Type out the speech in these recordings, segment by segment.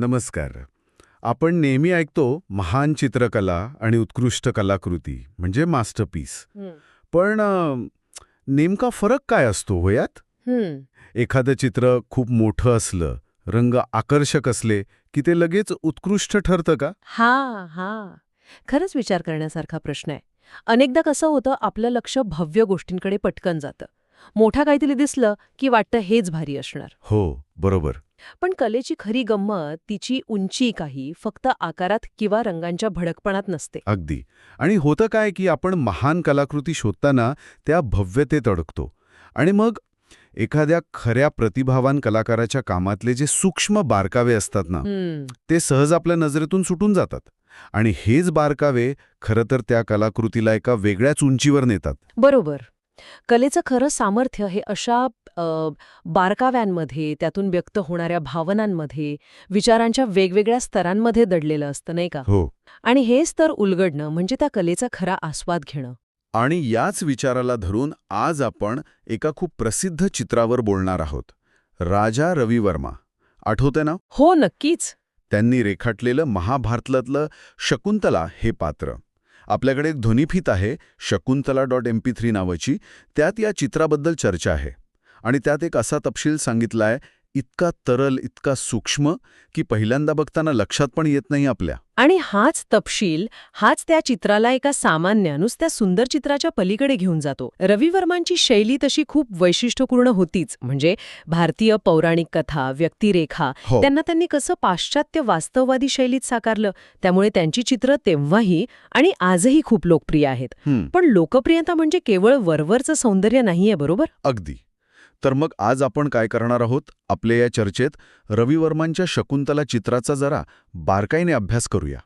नमस्कार. आपण नेहमी ऐकतो महान चित्रकला आणि उत्कृष्ट कलाकृती म्हणजे मास्टरपीस. पण नेमका फरक काय असतो हो यात? एखादं चित्र खूप मोठं असलं रंग आकर्षक असले की ते लगेच उत्कृष्ट ठरतं का? हा हा. खरंच विचार करण्यासारखा प्रश्न आहे. अनेकदा कसं होतं आपलं लक्ष भव्य गोष्टींकडे पटकन जातं. मोठा काहीतरी दिसलं की वाटतं हेच भारी असणार. हो बरोबर. पण कलेची खरी गंमत तिची उंची काही फक्त आकारात किंवा रंगांच्या भडकपणात नसते. अगदी. आणि होतं काय की आपण महान कलाकृती शोधताना त्या भव्यतेत अडकतो आणि मग एखाद्या खऱ्या प्रतिभावान कलाकाराच्या कामातले जे सूक्ष्म बारकावे असतात ना ते सहज आपल्या नजरेतून सुटून जातात. आणि हेच बारकावे खरं तर त्या कलाकृतीला एका वेगळ्याच उंचीवर नेतात. बरोबर. कलेचं खरं सामर्थ्य हे अशा बारकाव्यांमध्ये त्यातून व्यक्त होणाऱ्या भावनांमध्ये विचारांच्या वेगवेगळ्या स्तरांमध्ये दडलेलं असतं नाही का? हो. आणि हे स्तर उलगडणं म्हणजे त्या कलेचा खरा आस्वाद घेणं. आणि याच विचाराला धरून आज आपण एका खूप प्रसिद्ध चित्रावर बोलणार आहोत. राजा रवी वर्मा आठवते ना? हो नक्कीच. त्यांनी रेखाटलेलं महाभारतलातलं शकुंतला हे पात्र. आपल्याकडे एक ध्वनिफीत आहे Shakuntala dot M P three नावाची. त्यात या चित्राबद्दल चर्चा आहे. आणि त्यात एक असा तपशील सांगितलाय इतका तरल इतका सूक्ष्म की पहिल्यांदा बघताना लक्षात पण येत नाही आपल्या. आणि हाच तपशील हाच त्या चित्राला एका सामान्य नुसत्या सुंदर चित्राच्या पलीकडे घेऊन जातो. रवी वर्मांची शैली तशी खूप वैशिष्ट्यपूर्ण होतीच. म्हणजे भारतीय पौराणिक कथा व्यक्तिरेखा हो. त्यांना त्यांनी कसं पाश्चात्य वास्तववादी शैलीत साकारलं त्यामुळे त्यांची चित्र तेव्हाही आणि आजही खूप लोकप्रिय आहेत. पण लोकप्रियता म्हणजे केवळ वरवरचं सौंदर्य नाहीये बरोबर? अगदी. तर मग आज आपण काय करणार आहोत? आपल्या या चर्चेत रवी वर्मांच्या शकुंतला चित्राचा जरा बारकाईने अभ्यास करूया.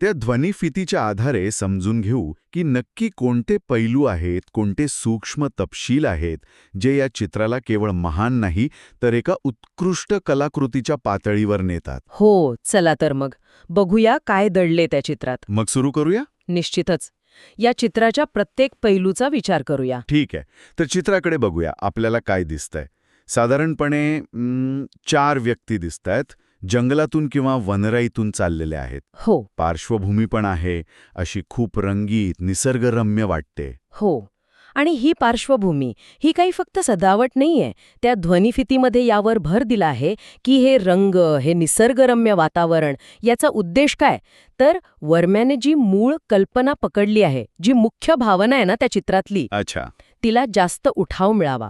त्या ध्वनिफितीच्या आधारे समजून घेऊ की नक्की कोणते पैलू आहेत कोणते सूक्ष्म तपशील आहेत जे या चित्राला केवळ महान नाही तर एका उत्कृष्ट कलाकृतीच्या पातळीवर नेतात. हो चला तर मग. बघूया काय दडले त्या चित्रात. मग सुरू करूया? निश्चितच. या चित्राच्या प्रत्येक पैलूचा विचार करूया. ठीक आहे. तर चित्राकडे बघूया. आपल्याला काय दिसतंय? साधारणपणे म, चार व्यक्ती दिसतायत. जंगलातून किंवा वनराईतून चाललेल्या आहेत. हो. पार्श्वभूमी पण आहे. अशी खूप रंगीत निसर्गरम्य वाटते. हो. आणि ही पार्श्वभूमी. ही काही फक्त सजावट नाहीये. त्या ध्वनिफितीमध्ये यावर भर दिला आहे की हे रंग हे निसर्गरम्य वातावरण याचा उद्देश काय? तर वर्म्याने जी मूळ कल्पना पकडली आहे जी मुख्य भावना आहे ना त्या चित्रातली अच्छा. तिला जास्त उठाव मिळावा.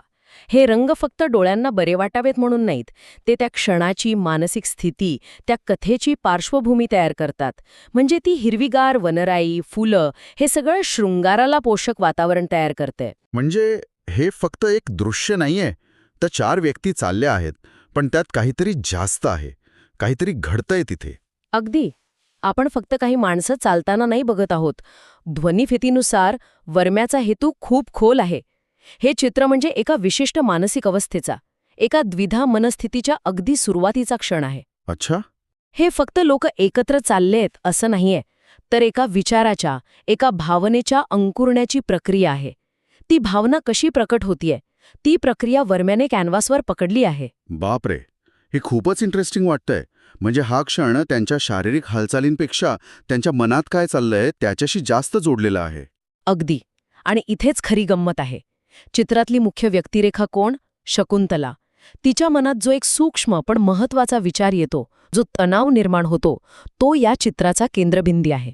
हे रंग फक्त डोळ्यांना बरे वाटावेत म्हणून नाहीत. ते त्या क्षणाची मानसिक स्थिती त्या कथेची पार्श्वभूमी तयार करतात. म्हणजे ती हिरवीगार वनराई फुलं हे सगळं शृंगाराला पोषक वातावरण तयार करते. म्हणजे हे फक्त एक दृश्य नाहीये. तर चार व्यक्ती चालल्या आहेत पण त्यात काहीतरी जास्त आहे. काहीतरी घडतंय तिथे. अगदी. आपण फक्त काही माणसं चालताना नाही बघत आहोत. ध्वनिफितीनुसार वर्म्याचा हेतू खूप खोल आहे. हे चित्र म्हणजे एका विशिष्ट मानसिक अवस्थेचा एका द्विधा मनस्थितीच्या अगदी सुरुवातीचा क्षण आहे. अच्छा. हे फक्त लोक एकत्र चाललेत असं नाहीये तर एका विचाराच्या एका भावनेच्या अंकुरण्याची प्रक्रिया आहे. ती भावना कशी प्रकट होतीये ती प्रक्रिया वर्म्याने कॅनव्हासवर पकडली आहे. बापरे! हे खूपच इंटरेस्टिंग वाटतंय. म्हणजे हा क्षण त्यांच्या शारीरिक हालचालींपेक्षा त्यांच्या मनात काय चाललंय त्याच्याशी जास्त जोडलेला आहे. अगदी. आणि इथेच खरी गंमत आहे. चित्रातली मुख्य व्यक्तिरेखा कोण? शकुंतला. तिच्या मनात जो एक सूक्ष्म पण महत्त्वाचा विचार येतो जो तणाव निर्माण होतो तो या चित्राचा केंद्रबिंदी आहे.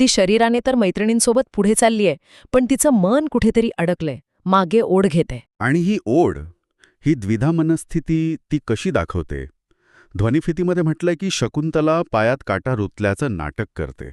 ती शरीराने तर मैत्रिणींसोबत पुढे चाललीय पण तिचं मन कुठेतरी अडकलंय मागे ओढ घेते. आणि ही ओढ ही द्विधा मनस्थिती ती कशी दाखवते? ध्वनिफितीमध्ये म्हटलंय की शकुंतला पायात काटा रुतल्याचं नाटक करते.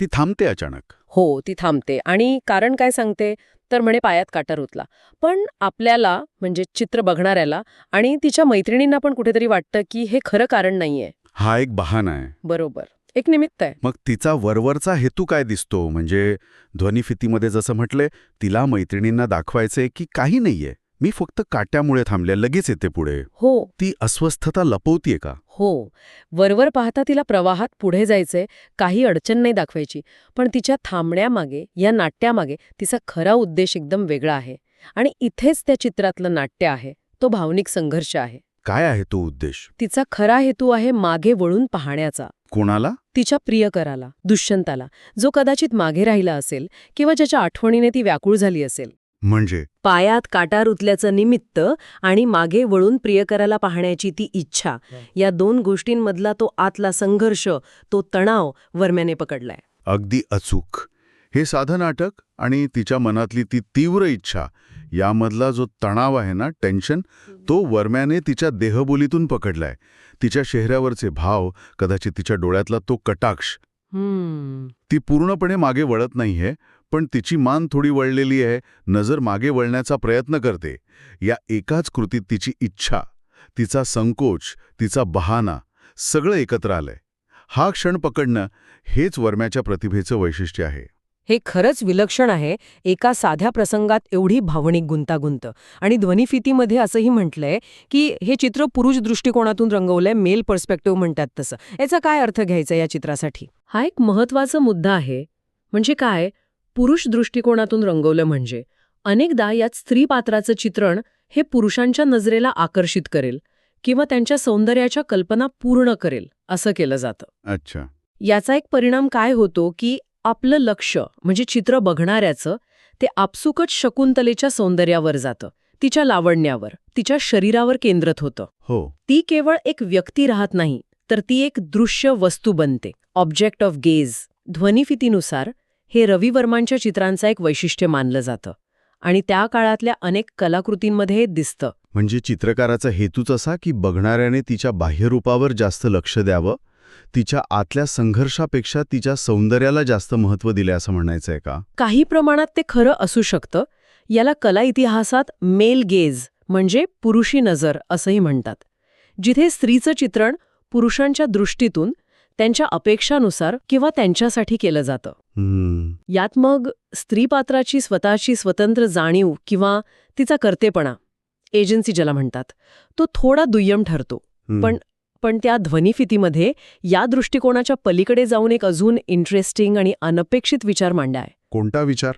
ती थांबते अचानक. हो ती थांबते. आणि कारण काय सांगते? तर म्हणे पायात काटा रुतला. पण आपल्याला म्हणजे चित्र बघणाऱ्याला आणि तिच्या मैत्रिणींना पण कुठेतरी वाटतं की हे खरं कारण नाहीये. हा एक बहाणा आहे. बरोबर. एक निमित्त आहे. मग तिचा वरवरचा हेतू काय दिसतो? म्हणजे ध्वनिफितीमध्ये जसं म्हटलंय तिला मैत्रिणींना दाखवायचंय की काही नाहीये. मी फक्त काट्यामुळे थांबल्या लगेच येते पुढे. हो. ती अस्वस्थता लपवतीये का? हो. वरवर पाहता तिला प्रवाहात पुढे जायचंय काही अडचण नाही दाखवायची पण तिच्या थांबण्यामागे या नाट्यामागे तिचा खरा उद्देश एकदम वेगळा आहे. आणि इथेच त्या चित्रातलं नाट्य आहे. तो भावनिक संघर्ष आहे. काय आहे तो उद्देश? तिचा खरा हेतू आहे मागे वळून पाहण्याचा. कोणाला? तिच्या प्रियकराला दुष्यंताला. जो कदाचित मागे राहिला असेल किंवा ज्याच्या आठवणीने ती व्याकुळ झाली असेल. म्हणजे? पायात काटा रुतल्याचं निमित्त आणि मागे वळून प्रियकराला पाहण्याची ती इच्छा. या दोन गोष्टींमधला तो आतला संघर्ष तो तणाव वर्म्याने पकडलाय. अगदी अचूक. हे साधं नाटक आणि तिच्या मनातली ती तीव्र इच्छा यामधला जो तणाव आहे ना टेन्शन तो वर्म्याने तिच्या देहबोलीतून पकडलाय. तिच्या चेहऱ्यावरचे भाव कदाचित तिच्या डोळ्यातला तो कटाक्ष. ती पूर्णपणे मागे वळत नाहीये पण तिची मान थोडी वळलेली आहे नजर मागे वळण्याचा प्रयत्न करते. या एकाच कृतीत तिची इच्छा तिचा संकोच तिचा बहाना सगळं एकत्र आलंय. हा क्षण पकडणं हेच वर्म्याच्या प्रतिभेचं वैशिष्ट्य आहे. हे खरंच विलक्षण आहे. एका साध्या प्रसंगात एवढी भावनिक गुंतागुंत. आणि ध्वनिफितीमध्ये असंही म्हटलंय की हे चित्र पुरुष दृष्टिकोनातून रंगवलंय मेल पर्स्पेक्टिव्ह म्हणतात तसं. याचा काय अर्थ घ्यायचा या चित्रासाठी? हा एक महत्त्वाचा मुद्दा आहे. म्हणजे काय? पुरुष दृष्टिकोनातून रंगवलं म्हणजे अनेकदा यात स्त्री पात्राचं चित्रण हे पुरुषांच्या नजरेला आकर्षित करेल किंवा त्यांच्या सौंदर्याच्या कल्पना पूर्ण करेल असं केलं जातं. अच्छा. याचा एक परिणाम काय होतो की आपलं लक्ष म्हणजे चित्र बघणाऱ्याचं ते आपसुकच शकुंतलेच्या सौंदर्यावर जातं तिच्या लावण्यावर तिच्या शरीरावर केंद्रित होतं. हो. ती केवळ एक व्यक्ती राहत नाही तर ती एक दृश्य वस्तू बनते ऑब्जेक्ट ऑफ गेज. ध्वनिफितीनुसार हे रवी वर्मांच्या चित्रांचं एक वैशिष्ट्य मानलं जातं आणि त्या काळातल्या अनेक कलाकृतींमध्ये हे दिसतं. म्हणजे चित्रकाराचा हेतूच असा की बघणाऱ्याने तिच्या बाह्यरूपावर जास्त लक्ष द्यावं तिच्या आतल्या संघर्षापेक्षा तिच्या सौंदर्याला जास्त महत्त्व दिले असं म्हणायचंय का? काही प्रमाणात ते खरं असू शकतं. याला कला इतिहासात मेल गेज म्हणजे पुरुषी नजर असंही म्हणतात. जिथे स्त्रीचं चित्रण पुरुषांच्या दृष्टीतून त्यांच्या अपेक्षानुसार किंवा त्यांच्यासाठी केलं जातं. हम्म. यात मग स्त्री पात्राची स्वतःची स्वतंत्र जाणीव किंवा तिचा कर्तेपणा एजन्सी ज्याला म्हणतात तो थोडा दुय्यम ठरतो. हम्म. पण पण त्या ध्वनिफितीमध्ये या दृष्टिकोनाच्या पलीकडे जाऊन एक अजून इंटरेस्टिंग आणि अनपेक्षित विचार मांडा आहे कोणता विचार?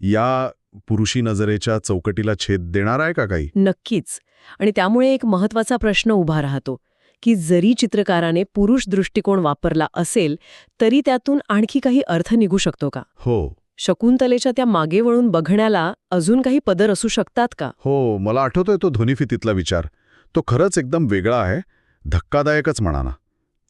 या पुरुषी नजरेच्या चौकटीला छेद देणार आहे का काही? नक्कीच. आणि त्यामुळे एक महत्त्वाचा प्रश्न उभा राहतो. की जरी चित्रकाराने पुरुष दृष्टिकोन वापरला असेल तरी त्यातून आणखी काही अर्थ निघू शकतो का? हो. शकुंतलेच्या त्या मागे वळून बघण्याला अजून काही पदर असू शकतात का? हो मला आठवतोय तो ध्वनिफितीतला विचार. तो खरंच एकदम वेगळा आहे धक्कादायकच म्हणा ना.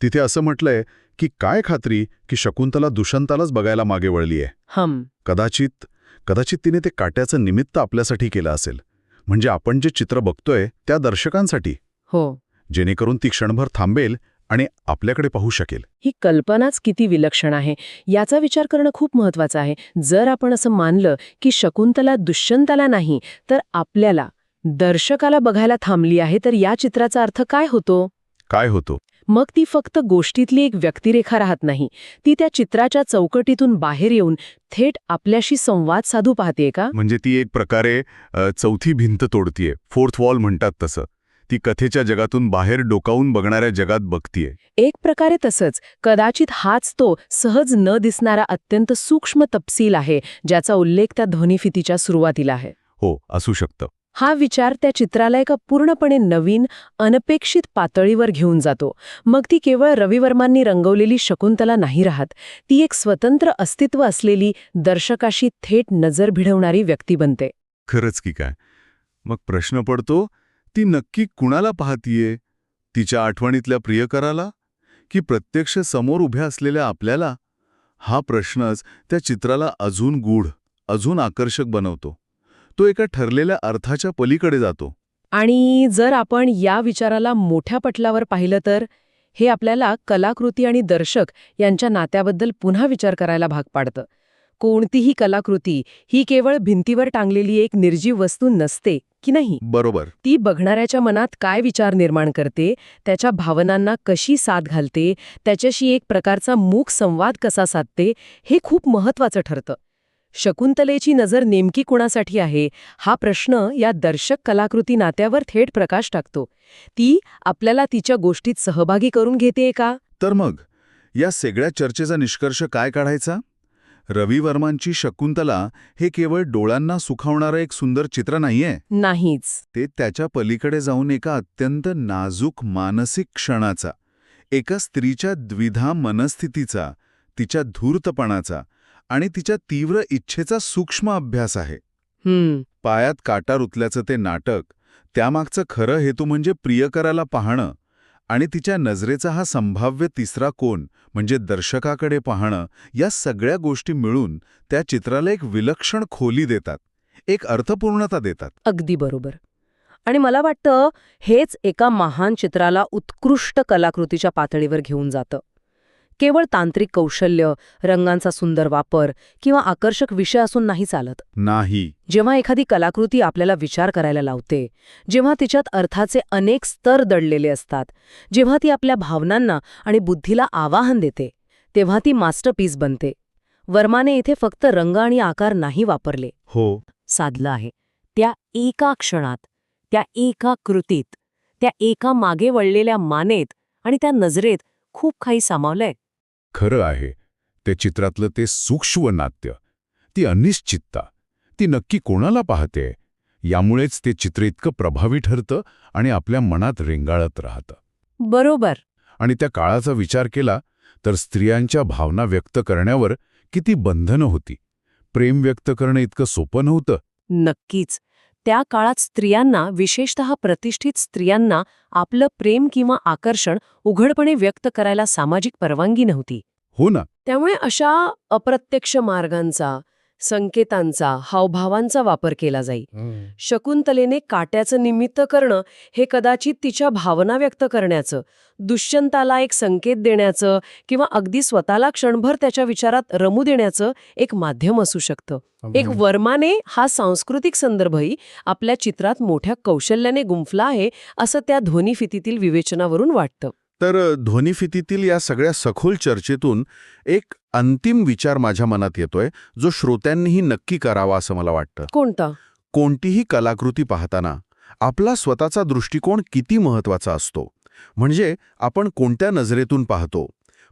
तिथे असं म्हटलंय की काय खात्री की शकुंतला दुष्यंतालाच बघायला मागे वळलीय. हम कदाचित कदाचित तिने ते काट्याचं निमित्त आपल्यासाठी केलं असेल. म्हणजे आपण जे चित्र बघतोय त्या दर्शकांसाठी. हो. जेणेकरून ती क्षणभर थांबेल आणि आपल्याकडे पाहू शकेल. ही कल्पनाच किती विलक्षण आहे. याचा विचार करणं खूप महत्वाचं आहे. जर आपण असं मानलं की शकुंतला दुष्यंताला नाही तर आपल्याला दर्शकाला बघायला थांबली आहे तर या चित्राचा अर्थ काय होतो? काय होतो? मग ती फक्त गोष्टीतली एक व्यक्तिरेखा राहत नाही. ती त्या चित्राच्या चौकटीतून बाहेर येऊन थेट आपल्याशी संवाद साधू पाहतेय का? म्हणजे ती एक प्रकारे चौथी भिंत तोडतीये. फोर्थ वॉल म्हणतात तसं. ती कथेच्या जगातून बाहेर डोकावून बघणाऱ्या जगात बघतीये. एक प्रकारे तसंच कदाचित हाच तो सहज न दिसणारा अत्यंत सूक्ष्म तपशील आहे ज्याचा उल्लेख त्या ध्वनिफितीच्या सुरुवातीला आहे. हो असू शकतं. हा विचार त्या चित्राला एका पूर्णपणे नवीन अनपेक्षित पातळीवर घेऊन जातो. मग ती केवळ रविवर्मांनी रंगवलेली शकुंतला नाही राहत ती एक स्वतंत्र अस्तित्व असलेली दर्शकाशी थेट नजर भिडवणारी व्यक्ती बनते. खरंच की काय? मग प्रश्न पडतो ती नक्की कुणाला पाहतीये? तिच्या आठवणीतल्या प्रियकराला? की प्रत्यक्ष समोर उभ्या असलेल्या आपल्याला? हा प्रश्नच त्या चित्राला अजून गूढ अजून आकर्षक बनवतो. तो एका ठरलेल्या अर्थाच्या पलीकडे जातो. आणि जर आपण या विचाराला मोठ्या पटलावर पाहिलं तर हे आपल्याला कलाकृती आणि दर्शक यांच्या नात्याबद्दल पुन्हा विचार करायला भाग पाडतं. कोणतीही कलाकृती ही केवळ भिंतीवर टांगलेली एक निर्जीव वस्तू नसते की नाही? बरोबर. ती बघणाऱ्याच्या मनात काय विचार निर्माण करते त्याच्या भावनांना कशी साथ घालते त्याच्याशी एक प्रकारचा मूक संवाद कसा साधते हे खूप महत्वाचं ठरतं. शकुंतलेची नजर नेमकी कुणासाठी आहे हा प्रश्न या दर्शक कलाकृती नात्यावर थेट प्रकाश टाकतो. ती आपल्याला तिच्या गोष्टीत सहभागी करून घेतेय का? तर मग या सगळ्या चर्चेचा निष्कर्ष काय काढायचा? रवी वर्मांची शकुंतला हे केवळ डोळ्यांना सुखावणारं एक सुंदर चित्र नाहीये. नाहीच. ते त्याच्या पलीकडे जाऊन एका अत्यंत नाजूक मानसिक क्षणाचा एका स्त्रीच्या द्विधा मनस्थितीचा तिच्या धूर्तपणाचा आणि तिच्या तीव्र इच्छेचा सूक्ष्म अभ्यास आहे. पायात काटा रुतल्याचं ते नाटक त्यामागचं खरं हेतू म्हणजे प्रियकराला पाहणं आणि तिच्या नजरेचा हा संभाव्य तिसरा कोण म्हणजे दर्शकाकडे पाहणं या सगळ्या गोष्टी मिळून त्या चित्राला एक विलक्षण खोली देतात एक अर्थपूर्णता देतात. अगदी बरोबर. आणि मला वाटतं हेच एका महान चित्राला उत्कृष्ट कलाकृतीच्या पातळीवर घेऊन जातं. केवळ तांत्रिक कौशल्य रंगांचा सुंदर वापर किंवा आकर्षक विषय असून नाही चालत. नाही. जेव्हा एखादी कलाकृती आपल्याला विचार करायला लावते जेव्हा तिच्यात अर्थाचे अनेक स्तर दडलेले असतात जेव्हा ती आपल्या भावनांना आणि बुद्धीला आवाहन देते तेव्हा ती मास्टरपीस बनते. वर्माने इथे फक्त रंग आणि आकार नाही वापरले. हो. साधलं आहे. त्या एका क्षणात त्या एका कृतीत त्या एका मागे वळलेल्या मानेत आणि त्या नजरेत खूप काही सामावलंय. खरं आहे ते चित्रातलं ते सूक्ष्म नाट्य ती अनिश्चितता ती नक्की कोणाला पाहते यामुळेच ते चित्र इतकं प्रभावी ठरतं आणि आपल्या मनात रेंगाळत राहतं. बरोबर. आणि त्या काळाचा विचार केला तर स्त्रियांच्या भावना व्यक्त करण्यावर किती बंधनं होती. प्रेम व्यक्त करणं इतकं सोपं नव्हतं. नक्कीच. त्या काळात स्त्रियांना विशेषतः प्रतिष्ठित स्त्रियांना आपलं प्रेम किंवा आकर्षण उघडपणे व्यक्त करायला सामाजिक परवानगी नव्हती. हो ना. त्यामुळे अशा अप्रत्यक्ष मार्गांचा संकेतांचा हावभावांचा वापर केला जाई. शकुंतलेने काट्याचं निमित्त करणं हे कदाचित तिच्या भावना व्यक्त करण्याचं दुष्यंताला एक संकेत देण्याचं किंवा अगदी स्वतःला क्षणभर त्याच्या विचारात रमू देण्याचं एक माध्यम असू शकतं. एक वर्माने हा सांस्कृतिक संदर्भही आपल्या चित्रात मोठ्या कौशल्याने गुंफला आहे असं त्या ध्वनिफितीतील विवेचनावरून वाटतं. तर ध्वनिफितीतील या सगळ्या सखोल चर्चेतून एक अंतिम विचार माझ्या मनात येतोय जो श्रोत्यांनीही नक्की करावा असं मला वाटतं. कोणता? कोणतीही कलाकृती पाहताना आपला स्वतःचा दृष्टिकोन किती महत्त्वाचा असतो? म्हणजे आपण कोणत्या नजरेतून पाहतो?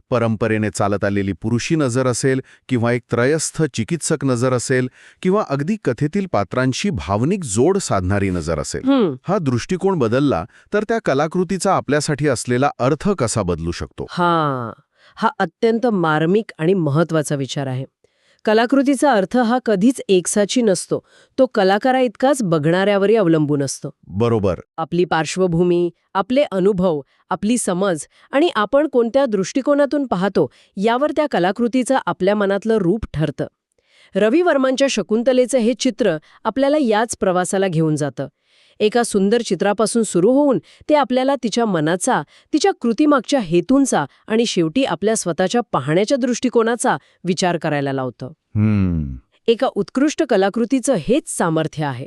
परंपरेने चालत आलेली पुरुषी नजर असेल किंवा एक त्रयस्थ चिकित्सक नजर असेल किंवा अगदी कथेतील पात्रांशी भावनिक जोड साधणारी नजर असेल. हा. दृष्टिकोन बदलला तर त्या कलाकृतीचा आपल्यासाठी असलेला अर्थ कसा बदलू शकतो? हा. हा अत्यंत मार्मिक आणि महत्त्वाचा विचार आहे. कलाकृतीचा अर्थ हा कधीच एकसाची नसतो. तो कलाकारा इतकाच बघणाऱ्यावरही अवलंबून असतो. बरोबर. आपली पार्श्वभूमी आपले अनुभव आपली समज आणि आपण कोणत्या दृष्टिकोनातून पाहतो यावर त्या कलाकृतीचं आपल्या मनातलं रूप ठरतं. रवी वर्मांच्या शकुंतलेचं हे चित्र आपल्याला याच प्रवासाला घेऊन जातं. एका सुंदर चित्रापासून सुरू होऊन ते आपल्याला तिच्या मनाचा तिच्या कृतीमागच्या हेतूंचा आणि शेवटी आपल्या स्वतःच्या पाहण्याच्या दृष्टिकोनाचा विचार करायला लावतं. एका उत्कृष्ट कलाकृतीचं हेच सामर्थ्य आहे.